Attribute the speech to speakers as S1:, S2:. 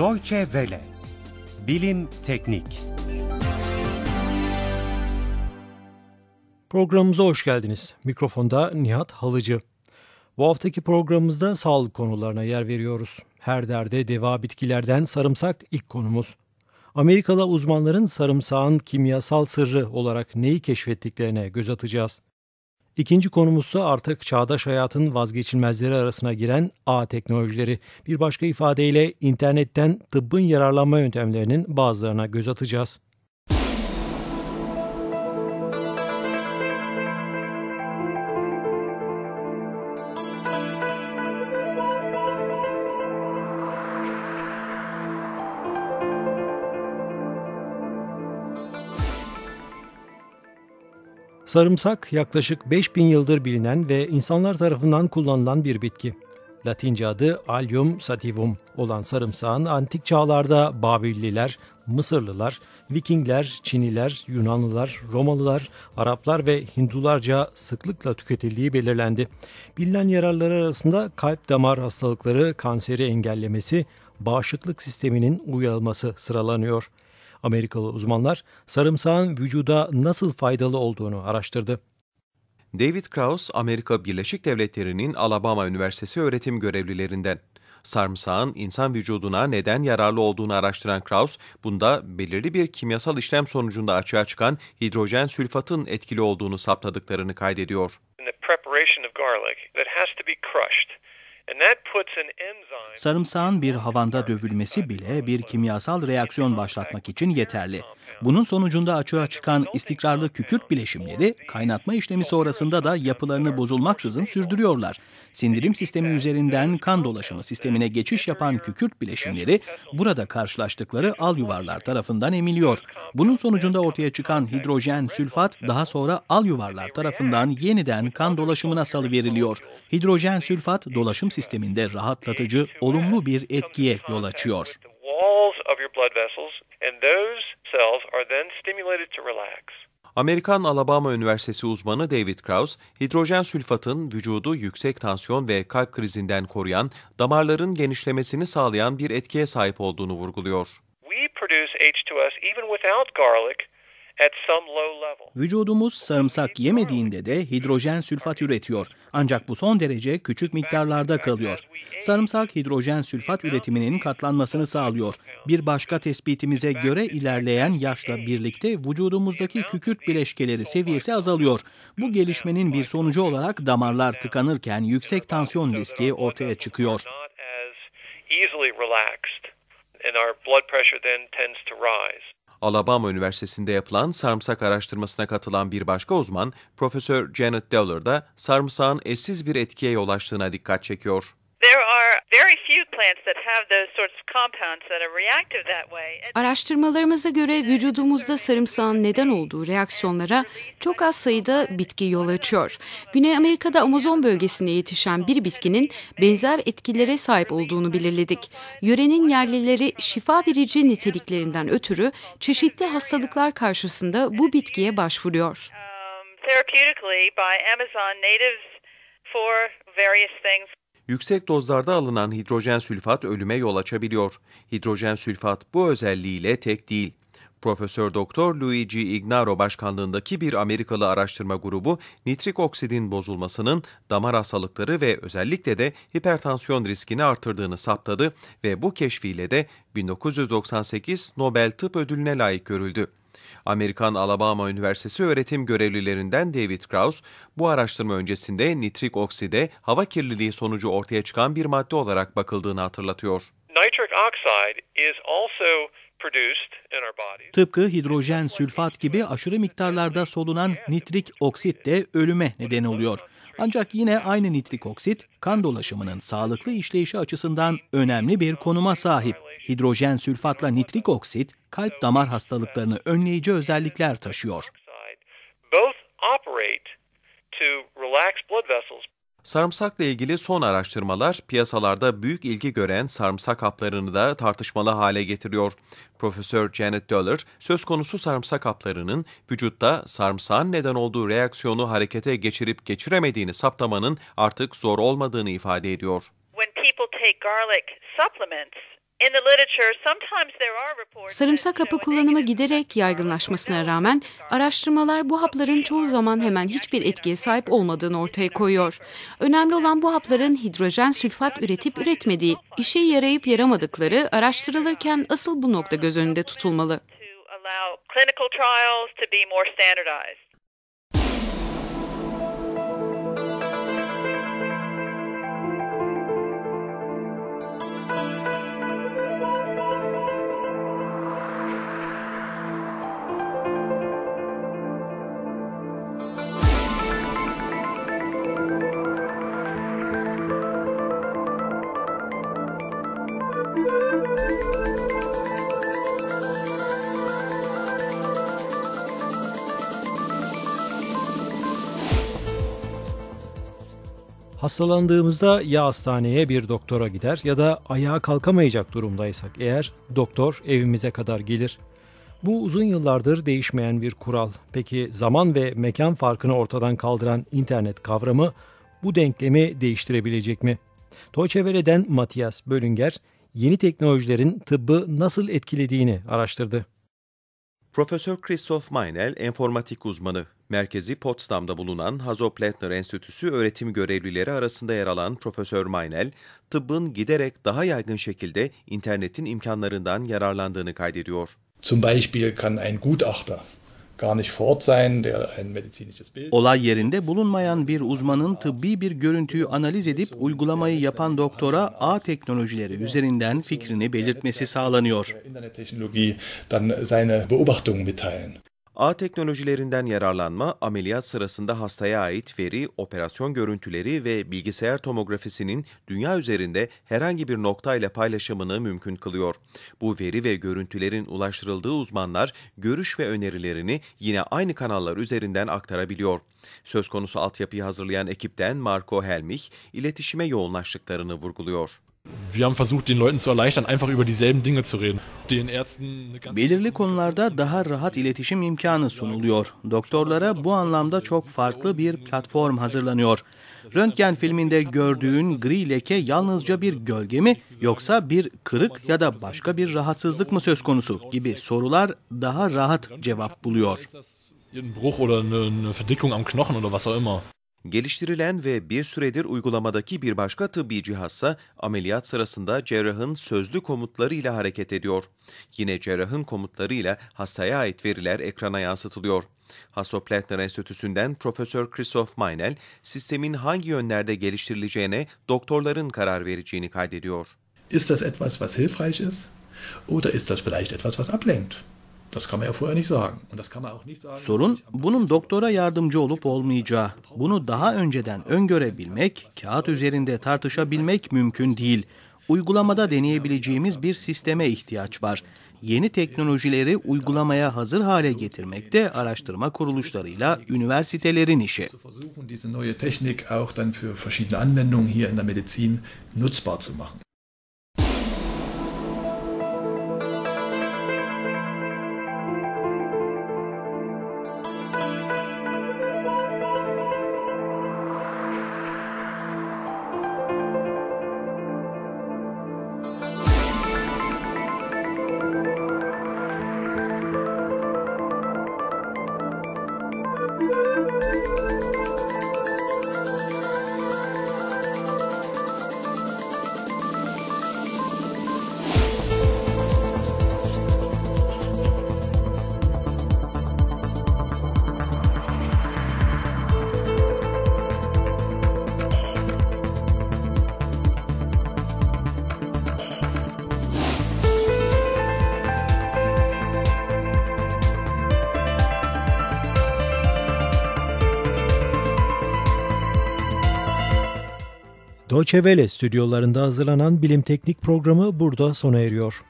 S1: Deutsche Welle Bilim Teknik
S2: Programımıza hoş geldiniz. Mikrofonda Nihat Halıcı. Bu haftaki programımızda sağlık konularına yer veriyoruz. Her derde deva bitkilerden sarımsak ilk konumuz. Amerikalı uzmanların sarımsağın kimyasal sırrı olarak neyi keşfettiklerine göz atacağız. İkinci konumuzsa artık çağdaş hayatın vazgeçilmezleri arasına giren ağ teknolojileri. Bir başka ifadeyle internetten tıbbın yararlanma yöntemlerinin bazılarına göz atacağız. Sarımsak yaklaşık 5000 yıldır bilinen ve insanlar tarafından kullanılan bir bitki. Latince adı Allium sativum olan sarımsağın antik çağlarda Babilliler, Mısırlılar, Vikingler, Çiniler, Yunanlılar, Romalılar, Araplar ve Hindularca sıklıkla tüketildiği belirlendi. Bilinen yararları arasında kalp damar hastalıkları, kanseri engellemesi, bağışıklık sisteminin uyarılması sıralanıyor. Amerikalı uzmanlar sarımsağın vücuda nasıl faydalı olduğunu araştırdı.
S3: David Krauss, Amerika Birleşik Devletleri'nin Alabama Üniversitesi öğretim görevlilerinden. Sarımsağın insan vücuduna neden yararlı olduğunu araştıran Krauss, bunda belirli bir kimyasal işlem sonucunda açığa çıkan hidrojen sülfatın etkili olduğunu saptadıklarını kaydediyor.
S4: Sarımsağın bir havanda dövülmesi bile bir kimyasal reaksiyon başlatmak için yeterli. Bunun sonucunda açığa çıkan istikrarlı kükürt bileşimleri kaynatma işlemi sonrasında da yapılarını bozulmaksızın sürdürüyorlar. Sindirim sistemi üzerinden kan dolaşımı sistemine geçiş yapan kükürt bileşimleri burada karşılaştıkları al yuvarlar tarafından emiliyor. Bunun sonucunda ortaya çıkan hidrojen sülfat daha sonra al yuvarlar tarafından yeniden kan dolaşımına salıveriliyor. Hidrojen sülfat dolaşım sisteminde rahatlatıcı, olumlu bir etkiye yol açıyor.
S3: Amerikan Alabama Üniversitesi uzmanı David Krauss, hidrojen sülfatın vücudu yüksek tansiyon ve kalp krizinden koruyan, damarların genişlemesini sağlayan bir etkiye sahip olduğunu vurguluyor. We produce H2S even without
S4: garlic Vücudumuz sarımsak yemediğinde de hidrojen sülfat üretiyor. Ancak bu son derece küçük miktarlarda kalıyor. Sarımsak hidrojen sülfat üretiminin katlanmasını sağlıyor. Bir başka tespitimize göre ilerleyen yaşla birlikte vücudumuzdaki kükürt bileşkeleri seviyesi azalıyor. Bu gelişmenin bir sonucu olarak damarlar tıkanırken yüksek tansiyon riski ortaya çıkıyor. and our blood pressure then tends to rise.
S3: Alabama Üniversitesi'nde yapılan sarımsak araştırmasına katılan bir başka uzman, Profesör Janet Dowler da sarımsağın eşsiz bir etkiye yol açtığına dikkat çekiyor.
S5: Araştırmalarımıza göre vücudumuzda sarımsağın neden olduğu reaksiyonlara çok az sayıda bitki yol açıyor. Güney Amerika'da Amazon bölgesinde yetişen bir bitkinin benzer etkilere sahip olduğunu belirledik. Yörenin yerlileri şifa verici niteliklerinden ötürü çeşitli hastalıklar karşısında bu bitkiye başvuruyor. Therapeutically by Amazon natives
S3: for various things Yüksek dozlarda alınan hidrojen sülfat ölüme yol açabiliyor. Hidrojen sülfat bu özelliğiyle tek değil. Profesör Doktor Luigi Ignaro başkanlığındaki bir Amerikalı araştırma grubu nitrik oksidin bozulmasının damar hastalıkları ve özellikle de hipertansiyon riskini artırdığını saptadı ve bu keşfiyle de 1998 Nobel Tıp Ödülüne layık görüldü. Amerikan Alabama Üniversitesi öğretim görevlilerinden David Krauss, bu araştırma öncesinde nitrik okside hava kirliliği sonucu ortaya çıkan bir madde olarak bakıldığını hatırlatıyor. Nitric oxide is also
S4: Tıpkı hidrojen sülfat gibi aşırı miktarlarda solunan nitrik oksit de ölüme neden oluyor. Ancak yine aynı nitrik oksit kan dolaşımının sağlıklı işleyişi açısından önemli bir konuma sahip. Hidrojen sülfatla nitrik oksit kalp damar hastalıklarını önleyici özellikler taşıyor.
S3: Sarımsakla ilgili son araştırmalar piyasalarda büyük ilgi gören sarımsak haplarını da tartışmalı hale getiriyor. Profesör Janet Döller, söz konusu sarımsak haplarının vücutta sarımsağın neden olduğu reaksiyonu harekete geçirip geçiremediğini saptamanın artık zor olmadığını ifade ediyor. When people take garlic supplements,
S5: Sarımsak hapı kullanımı giderek yaygınlaşmasına rağmen araştırmalar bu hapların çoğu zaman hemen hiçbir etkiye sahip olmadığını ortaya koyuyor. Önemli olan bu hapların hidrojen sülfat üretip üretmediği, işe yarayıp yaramadıkları araştırılırken asıl bu nokta göz önünde tutulmalı.
S2: Hastalandığımızda ya hastaneye bir doktora gider ya da ayağa kalkamayacak durumdaysak eğer doktor evimize kadar gelir. Bu uzun yıllardır değişmeyen bir kural. Peki zaman ve mekan farkını ortadan kaldıran internet kavramı bu denklemi değiştirebilecek mi? Deutsche Welle'den Matthias Bölünger yeni teknolojilerin tıbbı nasıl etkilediğini araştırdı.
S3: Profesör Christoph Meinel, enformatik uzmanı. Merkezi Potsdam'da bulunan Hasso Plattner Enstitüsü öğretim görevlileri arasında yer alan Profesör Meinel, tıbbın giderek daha yaygın şekilde internetin imkanlarından yararlandığını kaydediyor.
S6: Zum Beispiel kann ein Gutachter gar nicht vor Ort sein, der ein medizinisches Bild.
S4: Olay yerinde bulunmayan bir uzmanın tıbbi bir görüntüyü analiz edip uygulamayı yapan doktora ağ teknolojileri üzerinden fikrini belirtmesi sağlanıyor.
S3: Ağ teknolojilerinden yararlanma, ameliyat sırasında hastaya ait veri, operasyon görüntüleri ve bilgisayar tomografisinin dünya üzerinde herhangi bir noktayla paylaşımını mümkün kılıyor. Bu veri ve görüntülerin ulaştırıldığı uzmanlar görüş ve önerilerini yine aynı kanallar üzerinden aktarabiliyor. Söz konusu altyapıyı hazırlayan ekipten Marco Helmich, iletişime yoğunlaştıklarını vurguluyor.
S7: Wir haben versucht, den Leuten zu erleichtern, einfach über dieselben Dinge zu reden. Den Ärzten
S4: Belirli konularda daha rahat iletişim imkanı sunuluyor. Doktorlara bu anlamda çok farklı bir platform hazırlanıyor. Röntgen filminde gördüğün gri leke yalnızca bir gölge mi yoksa bir kırık ya da başka bir rahatsızlık mı söz konusu gibi sorular daha rahat cevap buluyor.
S7: ein Bruch oder eine, eine Verdickung am Knochen oder was auch immer.
S3: Geliştirilen ve bir süredir uygulamadaki bir başka tıbbi cihazsa ameliyat sırasında cerrahın sözlü komutlarıyla hareket ediyor. Yine cerrahın komutlarıyla hastaya ait veriler ekrana yansıtılıyor. Hasso Plattner Enstitüsü'nden Profesör Christoph Meinel, sistemin hangi yönlerde geliştirileceğine doktorların karar vereceğini kaydediyor.
S6: Ist das etwas, was hilfreich ist? Oder ist das vielleicht etwas, was ablenkt? Das kann man ja vorher nicht sagen. Und das kann man auch nicht sagen.
S4: Sorun bunun doktora yardımcı olup olmayacağı. Bunu daha önceden öngörebilmek, kağıt üzerinde tartışabilmek mümkün değil. Uygulamada deneyebileceğimiz bir sisteme ihtiyaç var. Yeni teknolojileri uygulamaya hazır hale getirmek de araştırma kuruluşlarıyla üniversitelerin işi.
S2: Deutsche stüdyolarında hazırlanan bilim teknik programı burada sona eriyor.